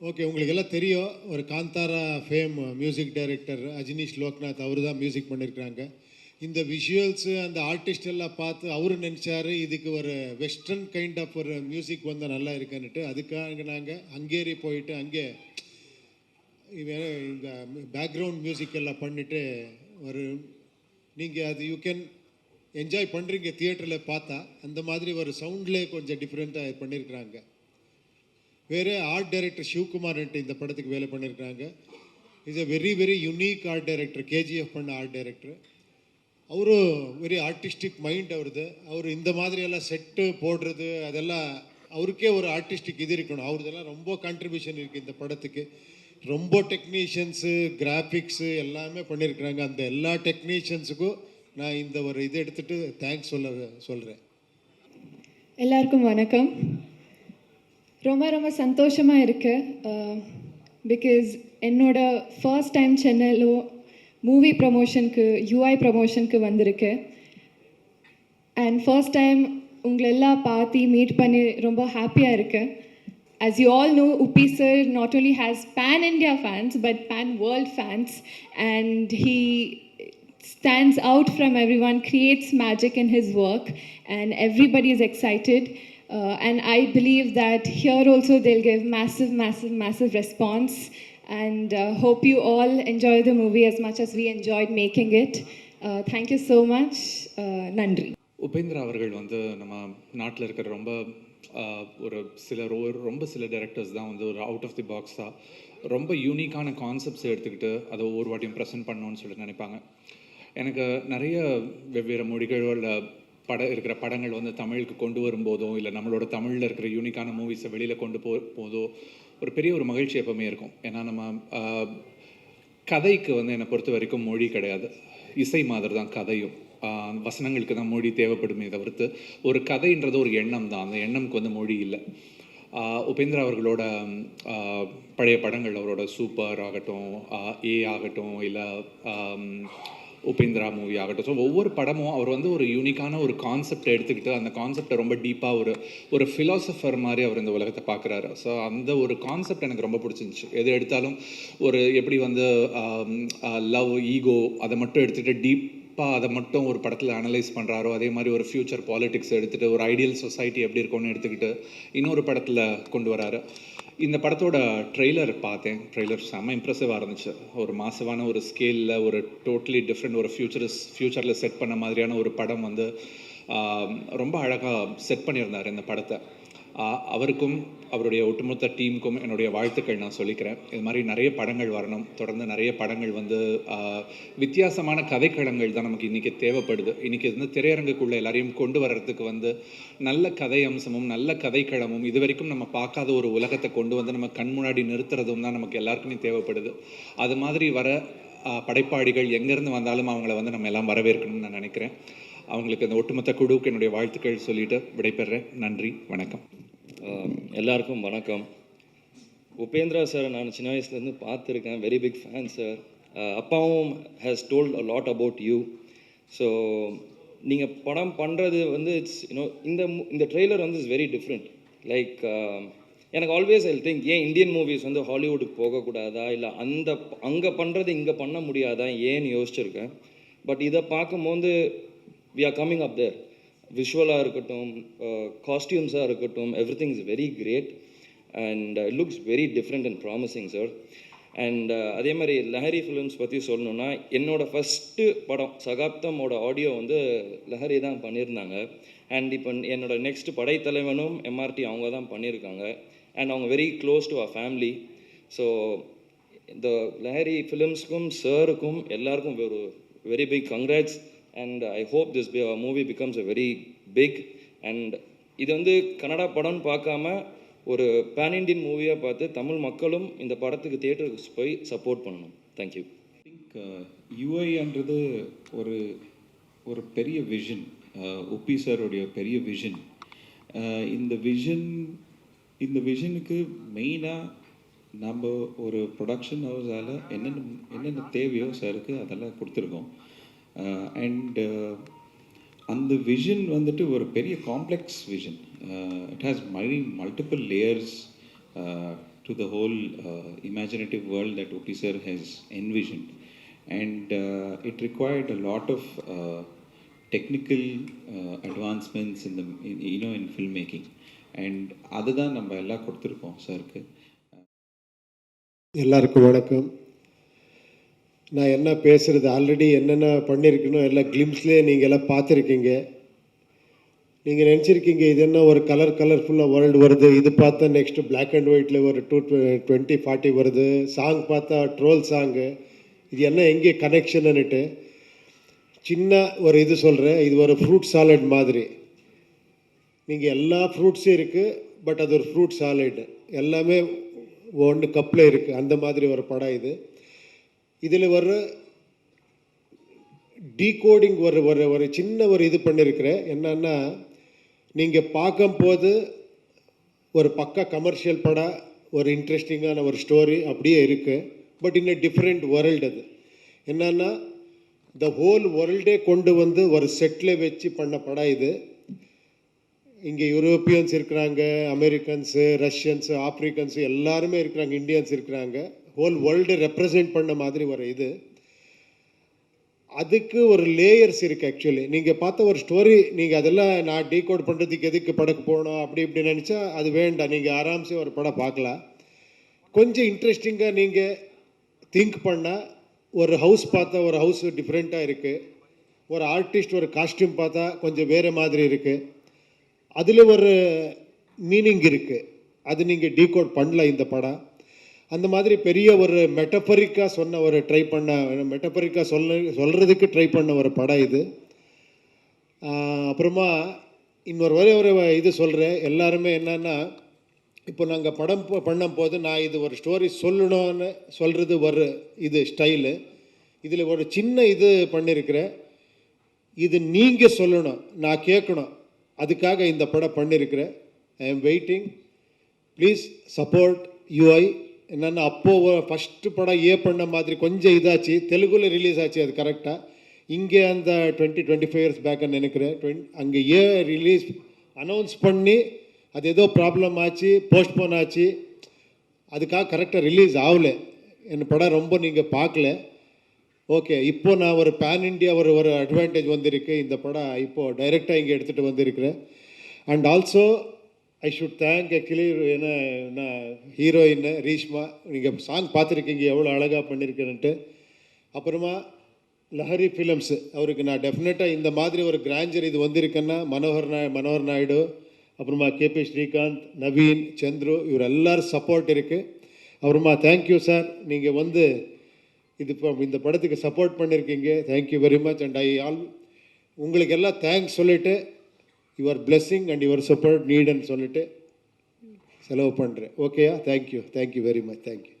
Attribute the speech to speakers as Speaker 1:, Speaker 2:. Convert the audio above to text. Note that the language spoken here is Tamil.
Speaker 1: ஓகே உங்களுக்கு எல்லாம் தெரியும் ஒரு Kantara fame music director Ajaneesh Loknath அவர் தான் மியூசிக் பண்ணியிருக்கிறாங்க இந்த விஷுவல்ஸு அந்த ஆர்டிஸ்ட் எல்லாம் பார்த்து அவரு நினச்சாரு இதுக்கு ஒரு வெஸ்டர்ன் கைண்ட் ஆஃப் ஒரு மியூசிக் வந்தால் நல்லா இருக்குன்னுட்டு அதுக்காக நாங்கள் ஹங்கேரி போயிட்டு அங்கே இவன் இந்த பேக்ரவுண்ட் மியூசிக் எல்லாம் பண்ணிவிட்டு ஒரு நீங்கள் அது யூ கேன் என்ஜாய் பண்ணுறீங்க தியேட்டரில் பார்த்தா அந்த மாதிரி ஒரு சவுண்ட்லேயே கொஞ்சம் டிஃப்ரெண்ட்டாக பண்ணியிருக்கிறாங்க வேறு ஆர்ட் டைரக்டர் சிவகுமார்ன்ட்டு இந்த படத்துக்கு வேலை பண்ணியிருக்காங்க is a very very unique art director KGF பண்ண ஆர்ட் டைரக்டர் அவரும் வெரி ஆர்டிஸ்டிக் மைண்ட் அவருது. அவர் இந்த மாதிரி எல்லாம் செட்டு போடுறது அதெல்லாம் அவருக்கே ஒரு ஆர்டிஸ்டிக் இது இருக்கணும். அவரதெல்லாம் ரொம்ப கான்ட்ரிபியூஷன் இருக்குது இந்த படத்துக்கு. ரொம்ப டெக்னீஷியன்ஸு கிராஃபிக்ஸு எல்லாமே பண்ணியிருக்கிறாங்க அந்த எல்லா டெக்னீஷியன்ஸுக்கும் நான் இந்த ஒரு இது எடுத்துகிட்டு தேங்க்ஸ் சொல்ல சொல்கிறேன்
Speaker 2: எல்லாருக்கும் வணக்கம். ரொம்ப ரொம்ப சந்தோஷமாக இருக்கு பிகாஸ் என்னோட ஃபர்ஸ்ட் டைம் சென்னையிலோ மூவி ப்ரமோஷனுக்கு யூஐ ப்ரமோஷனுக்கு வந்திருக்கு அண்ட் ஃபர்ஸ்ட் டைம் உங்களை எல்லாம் பார்த்து மீட் பண்ணி ரொம்ப ஹாப்பியாக இருக்கு As you all know, Uppi sir not only has pan India fans but pan world fans, and he stands out from everyone, creates magic in his work, and everybody is excited. Uh, and I believe that here also they'll give massive, massive, massive response. And uh, hope you all enjoy the movie as much as we enjoyed making it. Uh, thank you so much. Uh, Nandri.
Speaker 3: Upendra அவர்கள் வந்து நம்ம நாட்டில் இருக்கிற ரொம்ப ஒரு சில ரொ- ரொம்ப சில டேரக்டர்ஸ் தான் வந்து ஒரு அவுட் ஆஃப் தி பாக்ஸாக ரொம்ப யூனிக்கான கான்செப்ட்ஸ் எடுத்துக்கிட்டு அதை ஒவ்வொரு வாட்டியும் ப்ரெசென்ட் பண்ணணும்னு சொல்லி நினைப்பாங்க எனக்கு நிறைய வெவ்வேறு மொழிகளில் பட இருக்கிற படங்கள் வந்து தமிழுக்கு கொண்டு வரும்போதோ இல்லை நம்மளோட தமிழில் இருக்கிற யூனிக்கான மூவிஸை வெளியில் கொண்டு போ போதோ ஒரு பெரிய ஒரு மகிழ்ச்சி எப்பவுமே இருக்கும். ஏன்னா நம்ம கதைக்கு வந்து என்னை பொறுத்த வரைக்கும் மொழி கிடையாது. இசை மாதிரி தான் கதையும் வசனங்களுக்கு தான் மொழி தேவைப்படுமே தவிர்த்து ஒரு கதைன்றது ஒரு எண்ணம் தான். அந்த எண்ணம்க்கு வந்து மொழி இல்லை. உபேந்திரா அவர்களோட பழைய படங்கள் அவரோட சூப்பர் ஆகட்டும் ஏ ஆகட்டும் இல்லை உபேந்திரா மூவி ஆகட்டும். ஸோ ஒவ்வொரு படமும் அவர் வந்து ஒரு யூனிக்கான ஒரு கான்செப்டை எடுத்துக்கிட்டு அந்த கான்செப்டை ரொம்ப டீப்பாக ஒரு ஒரு ஃபிலாசபர் மாதிரி அவர் இந்த உலகத்தை பார்க்குறாரு. ஸோ அந்த ஒரு கான்செப்ட் எனக்கு ரொம்ப பிடிச்சிருந்துச்சு. எது எடுத்தாலும் ஒரு எப்படி வந்து லவ் ஈகோ அதை மட்டும் எடுத்துகிட்டு டீப்பாக அதை மட்டும் ஒரு படத்தில் அனலைஸ் பண்ணுறாரோ அதே மாதிரி ஒரு ஃப்யூச்சர் பாலிட்டிக்ஸ் எடுத்துகிட்டு ஒரு ஐடியல் சொசைட்டி எப்படி இருக்கும்னு எடுத்துக்கிட்டு இன்னொரு படத்தில் கொண்டு வராரு. இந்த படத்தோட ட்ரெய்லர் பார்த்தேன். ட்ரெய்லர் செம்ம இம்ப்ரெசிவாக இருந்துச்சு. ஒரு மாசமான ஒரு ஸ்கேலில் ஒரு டோட்டலி டிஃப்ரெண்ட் ஒரு ஃபியூச்சர்ஸ் ஃப்யூச்சரில் செட் பண்ண மாதிரியான ஒரு படம் வந்து ரொம்ப அழகாக செட் பண்ணியிருந்தார் இந்த படத்தை. அவருக்கும் அவருடைய ஒட்டுமொத்த டீமுக்கும் என்னுடைய வாழ்த்துக்கள் நான் சொல்லிக்கிறேன். இது மாதிரி நிறைய படங்கள் வரணும். தொடர்ந்து நிறைய படங்கள் வந்து வித்தியாசமான கதைக்களங்கள் தான் நமக்கு இன்றைக்கி தேவைப்படுது. இன்றைக்கி வந்து திரையரங்குக்குள்ளே எல்லாரையும் கொண்டு வர்றதுக்கு வந்து நல்ல கதை அம்சமும் நல்ல கதைக்களமும் இது வரைக்கும் நம்ம பார்க்காத ஒரு உலகத்தை கொண்டு வந்து நம்ம கண் முன்னாடி நிறுத்துறதும் தான் நமக்கு எல்லாருக்குமே தேவைப்படுது. அது மாதிரி வர படைப்பாளிகள் எங்கேருந்து வந்தாலும் அவங்கள வந்து நம்ம எல்லாம் வரவேற்கணும்னு நான் நினைக்கிறேன். அவங்களுக்கு அந்த ஒட்டுமொத்த குழுவுக்கு என்னுடைய வாழ்த்துக்கள் சொல்லிட்டு விடைபெறேன். நன்றி வணக்கம்.
Speaker 4: எல்லாருக்கும் வணக்கம். உபேந்திரா சார் நான் சின்ன வயசுலேருந்து பார்த்துருக்கேன். வெரி பிக் ஃபேன் சார் அப்பாவும் has told a lot about you so நீங்கள் படம் பண்ணுறது வந்து இட்ஸ் யூனோ இந்த இந்த ட்ரெய்லர் வந்து இஸ் வெரி டிஃப்ரெண்ட் லைக் எனக்கு ஆல்வேஸ் ஐ திங்க் ஏன் இந்தியன் மூவிஸ் வந்து ஹாலிவுட்டுக்கு போகக்கூடாதா? இல்லை அந்த அங்கே பண்ணுறது இங்கே பண்ண முடியாதா? ஏன்னு யோசிச்சிருக்கேன். பட் இதை பார்க்கும்போது we are coming up there விஷுவலாக இருக்கட்டும் uh, காஸ்டியூம்ஸாக இருக்கட்டும் everything is very great and it looks very different and promising sir and அதே மாதிரி லஹரி ஃபிலிம்ஸ் பற்றி சொல்லணுன்னா என்னோட ஃபஸ்ட்டு படம் சகாப்தமோட ஆடியோ வந்து லஹரி தான் பண்ணியிருந்தாங்க. அண்ட் இப்போ என்னோட நெக்ஸ்ட் படைத்தலைவனும் எம்ஆர்டி அவங்க தான் பண்ணியிருக்காங்க. அண்ட் அவங்க very close to a family so இந்த லஹரி ஃபிலிம்ஸ்க்கும் சாருக்கும் எல்லாருக்கும் ஒரு very big congrats and I hope this movie becomes a very big and இது வந்து கன்னடா படம்னு பார்க்காம ஒரு பேன் இண்டியன் மூவியாக பார்த்து தமிழ் மக்களும் இந்த படத்துக்கு தியேட்டருக்கு போய் சப்போர்ட் பண்ணணும். தேங்க்யூ
Speaker 5: திங்க் யூஐன்றது ஒரு ஒரு பெரிய விஷன் உப்பி சாருடைய பெரிய விஷன் uh, இந்த விஷன் இந்த விஷனுக்கு மெயினாக நம்ம ஒரு ப்ரொடக்ஷன் ஹவுஸால் என்னென்ன என்னென்ன தேவையோ சாருக்கு அதெல்லாம் கொடுத்துருக்கோம். அண்ட் அந்த விஷன் வந்துட்டு ஒரு பெரிய complex vision it has multi multiple layers to the whole imaginative world that Uppi sir has envision and it required a lot of technical advancements இந்த இனோ இன் ஃபில்ம் மேக்கிங் அண்ட் அதுதான் நம்ம எல்லாம் கொடுத்துருக்கோம் சாருக்கு
Speaker 1: எல்லாருக்கும் வணக்கம் நான் என்ன பேசுகிறது ஆல்ரெடி என்னென்ன பண்ணியிருக்கணும் எல்லாம் கிளிம்ஸ்லேயே நீங்கள் எல்லாம் பார்த்துருக்கீங்க. நீங்கள் நினச்சிருக்கீங்க இது என்ன ஒரு கலர் கலர்ஃபுல்லாக வேர்ல்டு வருது? இது பார்த்தா நெக்ஸ்ட்டு பிளாக் அண்ட் ஒயிட்டில் ஒரு டூ டுவெண்ட்டி ஃபார்ட்டி வருது. சாங் பார்த்தா ட்ரோல் சாங்கு இது என்ன எங்கே கனெக்ஷன்னுட்டு சின்ன ஒரு இது சொல்கிறேன் இது ஒரு ஃப்ரூட் சாலட் மாதிரி. நீங்கள் எல்லா ஃப்ரூட்ஸும் இருக்குது பட் அது ஒரு ஃப்ரூட் சாலட் எல்லாமே ஒன்று கப்பில் இருக்குது அந்த மாதிரி ஒரு படம் இது. இதில் ஒரு டீகோடிங் ஒரு ஒரு ஒரு சின்ன ஒரு இது பண்ணியிருக்கிறேன் என்னன்னா நீங்கள் பார்க்கும்போது ஒரு பக்கா கமர்ஷியல் படம் ஒரு இன்ட்ரெஸ்டிங்கான ஒரு ஸ்டோரி அப்படியே இருக்குது பட் இன் டிஃப்ரெண்ட் வேர்ல்டு அது. என்னன்னா த ஹோல் வேர்ல்டே கொண்டு வந்து ஒரு செட்டில் வச்சு பண்ண படம் இது. இங்கே யூரோப்பியன்ஸ் இருக்கிறாங்க அமெரிக்கன்ஸு ரஷ்யன்ஸு ஆப்ரிக்கன்ஸு எல்லாருமே இருக்கிறாங்க இந்தியன்ஸ் இருக்கிறாங்க. ஹோல் வேர்ல்டு ரெப்ரசன்ட் பண்ண மாதிரி ஒரு இது. அதுக்கு ஒரு லேயர்ஸ் இருக்குது ஆக்சுவலி நீங்கள் பார்த்த ஒரு ஸ்டோரி நீங்கள் அதெல்லாம் நான் டீகோட் பண்ணுறதுக்கு எதுக்கு படக்கு போகணும் அப்படி இப்படி நினச்சா அது வேண்டாம். நீங்கள் ஆராம்சே ஒரு படம் பார்க்கலாம். கொஞ்சம் இன்ட்ரெஸ்டிங்காக நீங்கள் திங்க் பண்ணால் ஒரு ஹவுஸ் பார்த்தா ஒரு ஹவுஸ் டிஃப்ரெண்ட்டாக இருக்குது ஒரு ஆர்டிஸ்ட் ஒரு காஸ்டியூம் பார்த்தா கொஞ்சம் வேறு மாதிரி இருக்குது அதில் ஒரு மீனிங் இருக்குது அது நீங்கள் டீகோட் பண்ணல இந்த படம். அந்த மாதிரி பெரிய ஒரு மெட்டபரிக்காக சொன்ன ஒரு ட்ரை பண்ண மெட்டபரிக்காக சொல்ல சொல்கிறதுக்கு ட்ரை பண்ண ஒரு படம் இது. அப்புறமா இன்னொரு ஒரே ஒரு இது சொல்கிறேன் எல்லாருமே என்னென்னா இப்போ நாங்கள் படம் பண்ணும் போது நான் இது ஒரு ஸ்டோரி சொல்லணும்னு சொல்கிறது ஒரு இது ஸ்டைலு இதில் ஒரு சின்ன இது பண்ணியிருக்கிறேன் இது நீங்கள் சொல்லணும் நான் கேட்கணும். அதுக்காக இந்த படம் பண்ணியிருக்கிறேன் I am waiting please support UI என்னென்னா அப்போது ஃபஸ்ட்டு படம் ஏ பண்ண மாதிரி கொஞ்சம் இதாச்சு. தெலுங்கில் ரிலீஸ் ஆச்சு அது கரெக்டாக இங்கே அந்த டுவெண்ட்டி டுவெண்ட்டி ஃபைவ் இயர்ஸ் பேக்குன்னு நினைக்கிறேன். டுவெண்ட் அங்கே ஏ ரிலீஸ் அனௌன்ஸ் பண்ணி அது ஏதோ ப்ராப்ளம் ஆச்சு போஸ்ட்போன் ஆச்சு. அதுக்காக கரெக்டாக ரிலீஸ் ஆகல. என் படம் ரொம்ப நீங்கள் பார்க்கல. ஓகே இப்போ நான் ஒரு பேன் இண்டியா ஒரு ஒரு அட்வான்டேஜ் வந்திருக்கு. இந்த படம் இப்போது டைரெக்டாக இங்கே எடுத்துகிட்டு வந்திருக்கிறேன். And also I should thank actually ஏன்னா நான் ஹீரோயின் ரீஷ்மா. நீங்கள் சாங் பார்த்துருக்கீங்க எவ்வளோ அழகாக பண்ணியிருக்கேன்ட்டு அப்புறமா லஹரி ஃபிலிம்ஸு அவருக்கு நான் டெஃபினட்டாக இந்த மாதிரி ஒரு கிராஞ்சர் இது வந்திருக்குன்னா மனோகர் நாய் மனோகர் நாயுடு அப்புறமா கேபி ஸ்ரீகாந்த் நவீன் சந்துரு இவர் எல்லோரும் சப்போர்ட் இருக்குது அப்புறமா தேங்க்யூ சார் நீங்கள் வந்து இது இப்போ இந்த படத்துக்கு சப்போர்ட் பண்ணியிருக்கீங்க thank you very much and I all உங்களுக்கு எல்லாம் தேங்க்ஸ் சொல்லிவிட்டு your blessing and your support நீடுன்னு சொல்லிட்டு செலவு பண்ணுறேன் ஓகேயா thank you thank you very much thank you